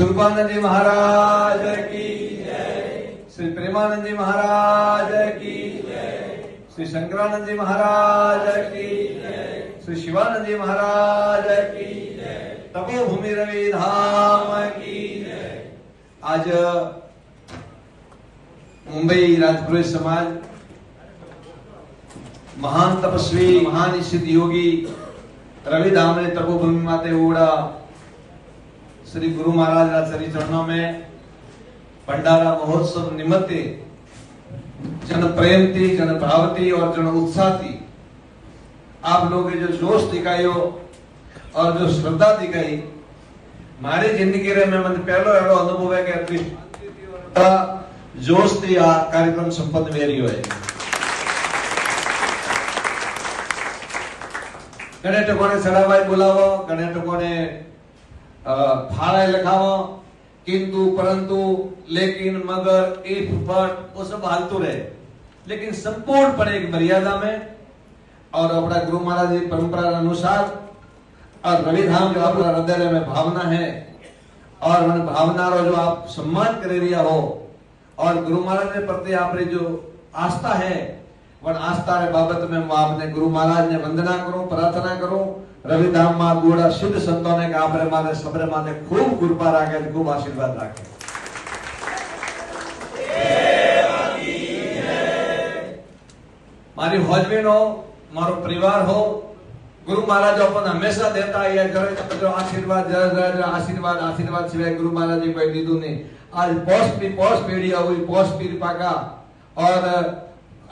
शुभानंद जी महाराज की श्री प्रेमानंद जी महाराज की श्री शंकरानंद जी महाराज की श्री शिवानंद जी महाराज की भूमि रवि धाम की आज मुंबई राजपुरोहित समाज तपस्वी महान सिद्ध योगी रविधाम ने तपोभूमि माते उड़ा શ્રી ગુરુ મહારાજના શ્રી ચરણો મેં भंडारा महोत्सव निमित्ते जन प्रेम थी जन भाव थी और जन उत्साह थी आप लोग जो जोश दिखायो और जो श्रद्धा दिखाई મારી જિંદગી રે મેં મને પહેલો એવો અનુભવ હે કે એટલી શાંતિ થી ઓર જોશ થી આ કાર્યક્રમ સંપન્ન વેરી હોય ઘણે ટકોને સડાભાઈ બોલાવો ઘણે ટકોને फाड़े लिखावा किंतु परंतु लेकिन मगर इफ बट वो सब हालतू रहे लेकिन संपूर्ण पर एक मर्यादा में और अपना गुरु महाराज की परंपरा अनुसार और रविधाम जो अपना हृदय में भावना है और मन भावना रो जो आप सम्मान कर रिया हो और गुरु महाराज के प्रति आपने जो आस्था है પણ આ સ્તરે બાબત મે આપને ગુરુ મહારાજ ને વંદના કરો પ્રાર્થના કરો રવિદામ માં ગોડા સિદ્ધ સંતો ને આપરે મારે સબરે માને ખૂબ કૃપા રાખે ગુ આશીર્વાદ રાખે હેવ દીજે મારી હોજમે નો મારો પરિવાર હો ગુરુ મહારાજ આપણ હંમેશા દેતા હે આ ઘર તો આશીર્વાદ જ જ જ આશીર્વાદ આશીર્વાદ સેવા ગુરુ મહારાજ જે બે દીદુને આજ પોસ્ટ બી પોસ્ટ પેડીયા ઓઈ પોસ્ટ બી પાકા ઓર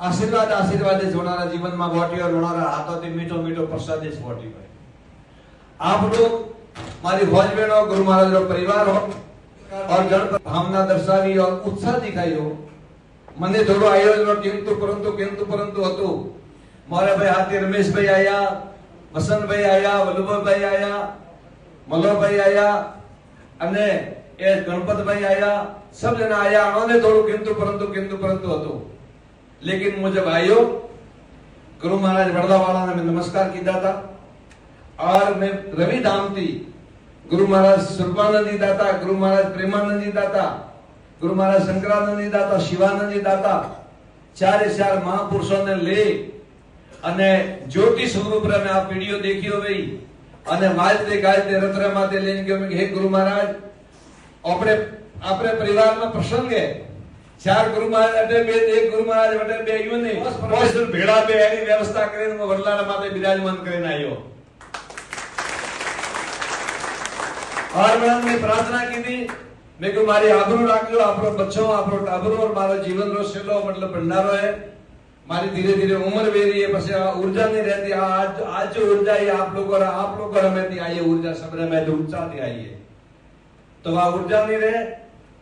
આશીર્વાદ આશીર્વાદ જ હોનારા જીવનમાં વોટિયો લોણારા હાથોથી મીઠો મીઠો પ્રસાદ જ વોટી ભાઈ लोग हमारी फौज बहन ગુરુ गुरु महाराज और परिवार हो और जन भावना दर्शावी और उत्साह दिखाई हो મને થોડો આયોજન કેમતું પરંતુ કેમતું પરંતુ હતું મારા ભાઈ હાથી રમેશભાઈ આયા વસંતભાઈ આયા વલ્લભભાઈ આયા મલોભાઈ આયા અને એ ગણપતભાઈ આયા સબ જણા આયા અને થોડું કિંતુ પરંતુ કિંતુ પરંતુ હતું लेकिन मुझे भाइयों गुरु महाराज वर्दावाला ने मैं नमस्कार किया था और मैं रवि धाम थी गुरु महाराज सुरपानंद जी दाता गुरु महाराज प्रेमानंद जी दाता गुरु महाराज शंकरानंद जी दाता शिवानंद जी दाता ચારે ચાર મહાપુરુષોને લે અને જ્યોતિષ સ્વરૂપે અમે આ વિડીયો દેખ્યો ભાઈ અને વાજતે ગાજતે રત્રમાતે લઈને ગયો હે ગુરુ મહારાજ આપણે આપણે પરિવારમાં પ્રસંગે ચાર ગુરુ મહારાજ અટે બે એક ગુરુ મહારાજ અટે બે આવ્યો ને પરમેશ્વર ભેળા બે એની વ્યવસ્થા કરીને હું વરલાના માથે બિરાજમાન કરીને આવ્યો હરવણ મેં પ્રાર્થના કીધી મેં કહ્યું મારી આબરૂ રાખજો આપણો બચ્ચો આપણો ટાબરો મારો જીવનનો છેલ્લો મતલબ ભંડારો હે મારી ધીરે ધીરે ઉંમર વેરી है પછી આ ઊર્જા નહીં રહેતી આજ આજ ઊર્જા ये आप लोगों और आप लोगों हमें थी आई ऊर्जा सब में ऊर्जा थी आई है तो वह ऊर्जा नहीं रहे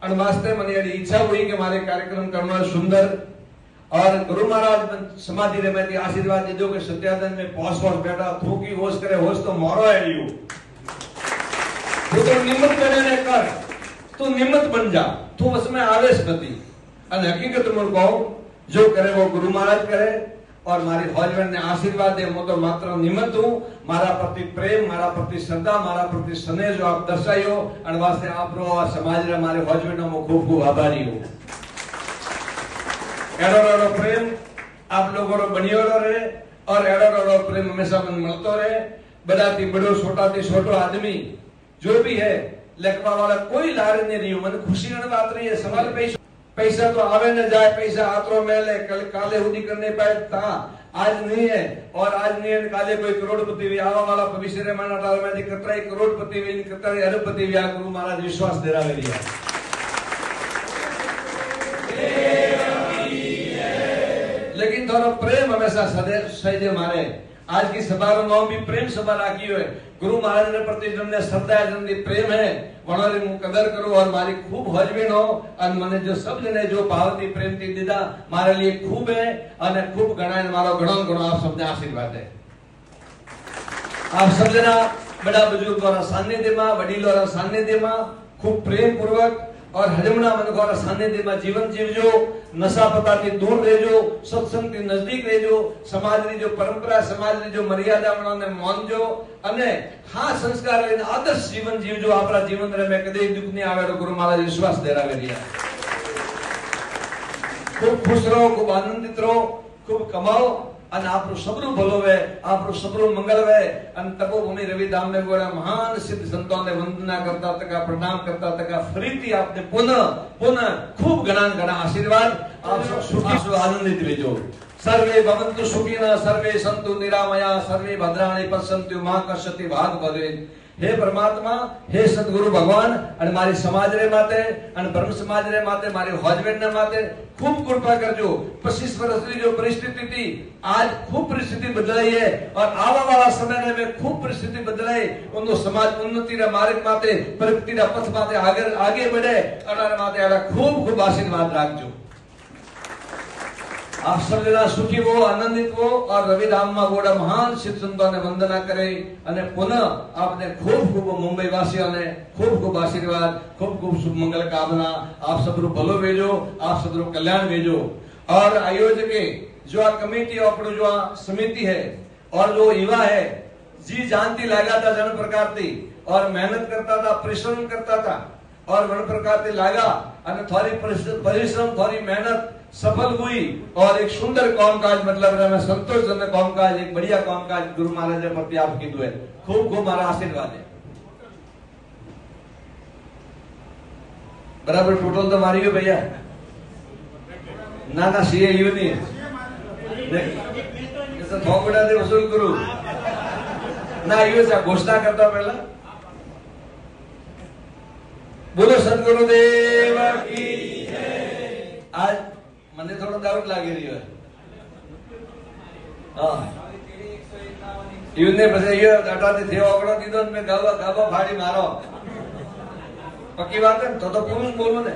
અને વાસ્તવમાં એની ઈચ્છા હોય કે મારે કાર્યક્રમ કરવાનો સુંદર और गुरु महाराज समाधि रे मैं आशीर्वाद दे दो कि सत्यानंद में पहुंच पहुंच बेटा तू की होश करे होश तो मारो है यू तू तो निम्मत करे ने कर तू निम्मत बन जा तू उसमें आवेश मती અને હકીકત મને કહું જો કરે વો ગુરુ મહારાજ કરે और મારી હોજબેનને આશીર્વાદ દે હું તો માત્ર નિમંત હું મારા પ્રતિ પ્રેમ મારા પ્રતિ શ્રદ્ધા મારા પ્રતિ સ્નેહ જો આપ દર્શાયો અને વાસ્તે આપનો આ સમાજના મારી હોજબેનનો હું ખૂબ ખૂબ આભારી હું એડો એડો પ્રેમ આપ લોકોનો બન્યો રહે ઓર એડો એડો પ્રેમ હંમેશા મને મળતો રહે બડાથી બડો છોટાથી છોટો આદમી जो भी है लकवा वाला कोई लार नहीं रही मन खुशी वाली बात नहीं है सवाल पेश पैसा પૈસા તો આવે ને જાય પૈસા હાથરો कल काले સુધી करने पाए તા आज नहीं है और आज नहीं है काले कोई करोड़पति भी आवा वाला भविष्य ने माना डाल मैं कतरा एक करोड़पति भी नहीं कतरा अरबपति भी आ करू महाराज विश्वास दे रहा है लेकिन थोड़ा प्रेम हमेशा सदैव सदैव मारे आज की सभा में भी प्रेम सभा राखी हुए गुरु महाराज ने प्रति ने श्रद्धा है जन प्रेम है वनोरे मु कदर करो और मारी खूब हजबीन हो और मने जो सब जने जो भाव थी प्रेम थी दीदा मारे लिए खूब है और खूब गणाय मारो घणो घणो आप सबने आशीर्वाद है आप सब जना बड़ा बुजुर्गों सानिध्य में वडीलों सानिध्य में खूब प्रेम पूर्वक और हजमना मन गौर सानिध्य में जीवन जीवजो नशा पता थी दूर रहो सत्संग थी नजदीक रहो समाज री जो परंपरा समाज री जो मर्यादा ने मानजो અને હા સંસ્કાર લઈને આદર્શ જીવન જીવજો આપણા જીવન રે મેં કદી દુઃખ નહીં આવે તો ગુરુ મહારાજ વિશ્વાસ ધરાવે રહ્યા ખૂબ ખુશ રહો ખૂબ આનંદિત રહો ખૂબ કમાઓ અને આપણું સબરું ભલોવે આપણું સબરું મંગલવે અને તપોભૂમિ રવિધામને ગોળા મહાન સિદ્ધ સંતોને વંદના કરતા તકા પ્રણામ કરતા તકા ફરીથી આપને પુનઃ પુનઃ ખૂબ ઘણા ઘણા આશીર્વાદ આપ સુખી આનંદિત રહેજો સર્વે ભવંતુ સુખીના સર્વે સંતુ નિરામયા સર્વે ભદ્રાણી પસંતુ મા કશ્યતિ ભાગ ભવે હે પરમાત્મા હે સદગુરુ ભગવાન અને મારી સમાજને માટે અને બ્રહ્મ સમાજને માટે મારી હોજબેન્ડને માટે ખૂબ કૃપા કરજો પચીસ વર્ષની જો પરિસ્થિતિ હતી આજ ખૂબ પરિસ્થિતિ બદલાઈ હે और આવા વાળા સમયને મેં ખૂબ પરિસ્થિતિ બદલાઈ ઉનનો સમાજ ઉન્નતિના માર્ગ માટે પ્રગતિના પથ માટે આગળ આગે વધે અને માટે ખૂબ ખૂબ આશીર્વાદ રાખજો आश्रम सुखी वो आनंदित वो और रविधाम में बोला महान शिव संतों ने वंदना करे अने पुनः आपने खूब खूब मुंबई वासी अने खूब खूब आशीर्वाद खूब खूब शुभ मंगल कामना आप सब रूप भलो भेजो आप सब रूप कल्याण भेजो और आयोजक जो आ कमेटी अपनो जो आ समिति है और जो युवा है जी जानती लगा था जन प्रकार थी और मेहनत करता था परिश्रम करता था और वन प्रकार लागा थोड़ी परिश्रम थोड़ी मेहनत सफल हुई और एक सुंदर कौम काज मतलब संतोषजनक कौम काज एक बढ़िया कौम काज गुरु महाराज ने प्रति आपकी दुए खूब खूब हमारा आशीर्वाद है बराबर टोटल तो मारियो भैया ना ना सीए यू नहीं तो થોકડા દે વસૂલ કરું ના યુ છે ઘોષણા કરતા પહેલા બોલો સદગુરુદેવ કી की आज તમને થોડો ડાઉટ લાગી રહ્યો હા યુદ્ધને પછી યો દાટાથી થયો ઓગળો દીધો ને મેં ગાવા ગાવા ફાડી મારો પક્કી વાત ને તો તો કેવું બોલું ને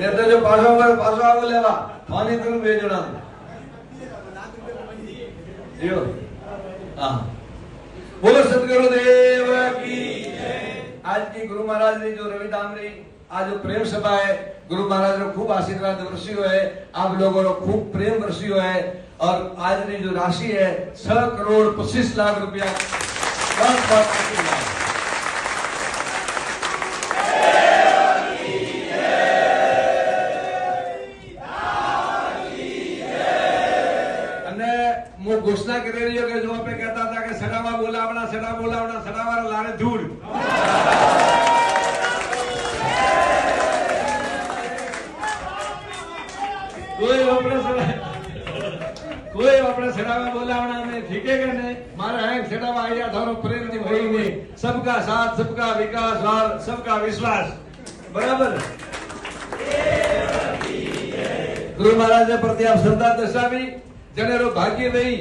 ને તો જો પાછો આવ્યો પાછો આવો લેવા ફોની કરું બે જણા યો હા બોલો સદગુરુ દેવ કી આજ કી ગુરુ મહારાજ ની જો રવિ ધામ आज प्रेम सभा है गुरु महाराज ने खूब आशीर्वाद वर्षी है आप लोगों ने खूब प्रेम वर्षी है और आज की जो राशि है छह करोड़ पच्चीस लाख रुपया घोषणा कर रही हो कि जो आप कहता था कि सड़ावा बोलावना सड़ा बोलावना सड़ावा लाने धूल કોઈ આપણે કોઈ આપણે સડાવા બોલાવણા ને ઠીકે કે ને મારે અહીં સડાવા આયા ધારો પ્રેમ થી ને સબકા સાથ સબકા વિકાસ વાર સબકા વિશ્વાસ બરાબર ગુરુ મહારાજ પ્રતિ આપ શ્રદ્ધા દર્શાવી જનેરો ભાગ્ય ભાઈ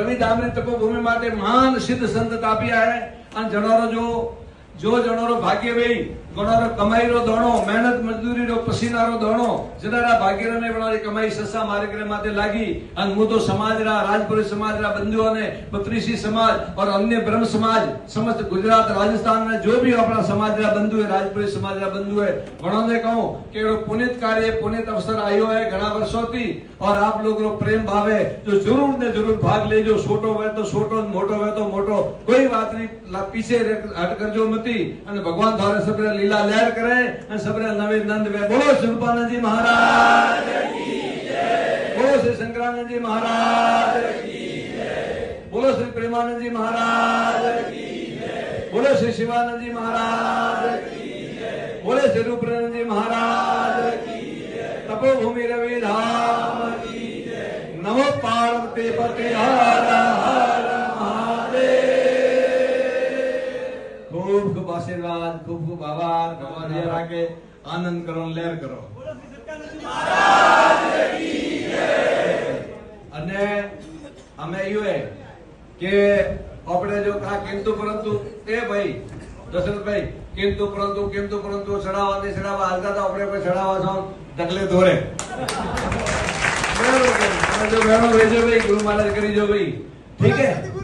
રવિ ધામની તપોભૂમિ માટે મહાન સિદ્ધ સંત તાપ્યા હે અને જણોરો જો જો જણોરો ભાગ્ય ભાઈ ગણોરો કમાઈનો દોણો મહેનત મજદૂરીનો પસીનારો દોણો જનારા ભાગીરાને વળારી કમાઈ સસા માર્ગને માથે લાગી અને હું તો સમાજના રાજપુરી સમાજના બંધુઓને બત્રીસી સમાજ और અન્ય બ્રહ્મ સમાજ સમસ્ત ગુજરાત રાજસ્થાનના જો બી આપણા સમાજના બંધુએ રાજપુરી સમાજના બંધુએ ઘણોને કહું કે એનો પુનિત કાર્ય પુનિત અવસર આવ્યો હે ઘણા વર્ષોથી और आप लोगों પ્રેમ ભાવે જો જરૂર ને જરૂર ભાગ લેજો છોટો હોય તો છોટો મોટો હોય તો મોટો કોઈ વાત નહીં પીછે હટ કરજો નથી અને ભગવાન દ્વારા સબરે लीला लहर करे सबरे नवे नंद वे बोलो शिवपाल जी महाराज बोलो श्री शंकरानंद जी महाराज बोलो श्री प्रेमानंद जी महाराज बोलो श्री शिवानंद जी महाराज बोले श्री रूपानंद जी महाराज तपोभूमि रवि धाम नमो पार्वती पति हरा આશીર્વાદ ખૂબ ખૂબ આભાર ભગવાન રાખે આનંદ કરો લેર કરો અને અમે યુએ કે આપણે જો આ કિંતુ પરંતુ એ ભાઈ દશરથભાઈ કિંતુ પરંતુ કિંતુ પરંતુ ચડાવવા નહીં ચડાવવા હાલતા તો આપણે કોઈ ચડાવવા છો તકલે ધોરે બહેનો ભેજો ભાઈ ગુરુ મહારાજ કરી જો ભાઈ ઠીક હે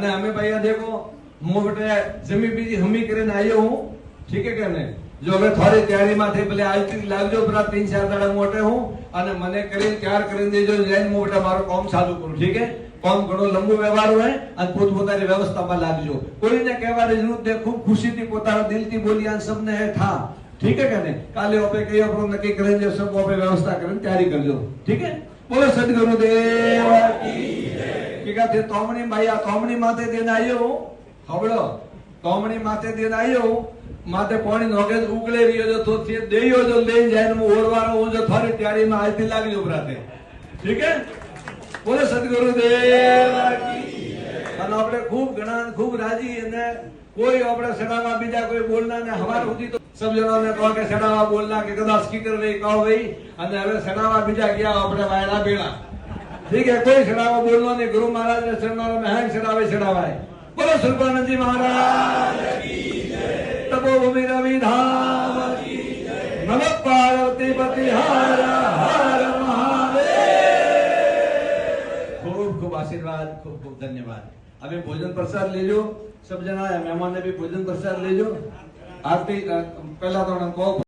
અને અમે ભાઈયા દેખો મોઢે જમીબીજી હમી કરીને આયો હું ઠીકે કેને જો અમે થોરે તૈયારી માં થી ભલે આજ થી લાગજો પણ 3-4 દાડા મોટે હું અને મને કરીને તૈયાર કરીને દેજો જાઈ મોઢે મારો કામ ચાલુ કરું ઠીકે કામ ઘણો લંબુ વેવારુ હે આ પોતપોતારી વ્યવસ્થા માં લાગજો કોઈને કહેવા દિનું તે ખૂબ ખુશી થી પોતારા દિલ થી બોલ્યાન સબને હે થા ઠીકે કેને કાલે ઓપે કે ઓપરો નક્કી કરીને જો સબ ઓપે વ્યવસ્થા કરીને તૈયારી કરજો ઠીકે બોલો સદગરો દેવકી ભેગા તોમણી માયા તોમણી માથે દેન આયો હવળો તોમણી માથે દેન આયો માથે પાણી નોગે ઉકળે રહ્યો જો તો તે દેયો જો લઈ જાય હું ઓરવાનો હું જો ફરી ત્યારે માં આજથી લાગી ઉભરાતે ઠીક હે બોલે સદગુરુ દેવ અને આપણે ખૂબ ઘણા ખૂબ રાજી અને કોઈ આપણે સડાવા બીજા કોઈ બોલના ને હવા ઉધી તો સબ જણાને કહો કે સડાવા બોલના કે કદાચ સ્કીકર નહીં કહો ભાઈ અને હવે સડાવા બીજા ગયા આપણે વાયડા બેડા ठीक है कोई छड़ावा बोलना नहीं गुरु महाराज ने चरणों में हैंग छड़ावे छड़ावा है बोलो सुरपानंद जी महाराज भूमि रवि धाम नम पार्वती पति हर हर महादेव खूब खूब आशीर्वाद खूब खूब धन्यवाद अभी भोजन प्रसाद ले लो सब जना मेहमान ने भी भोजन प्रसाद ले लो आरती पहला तो उनको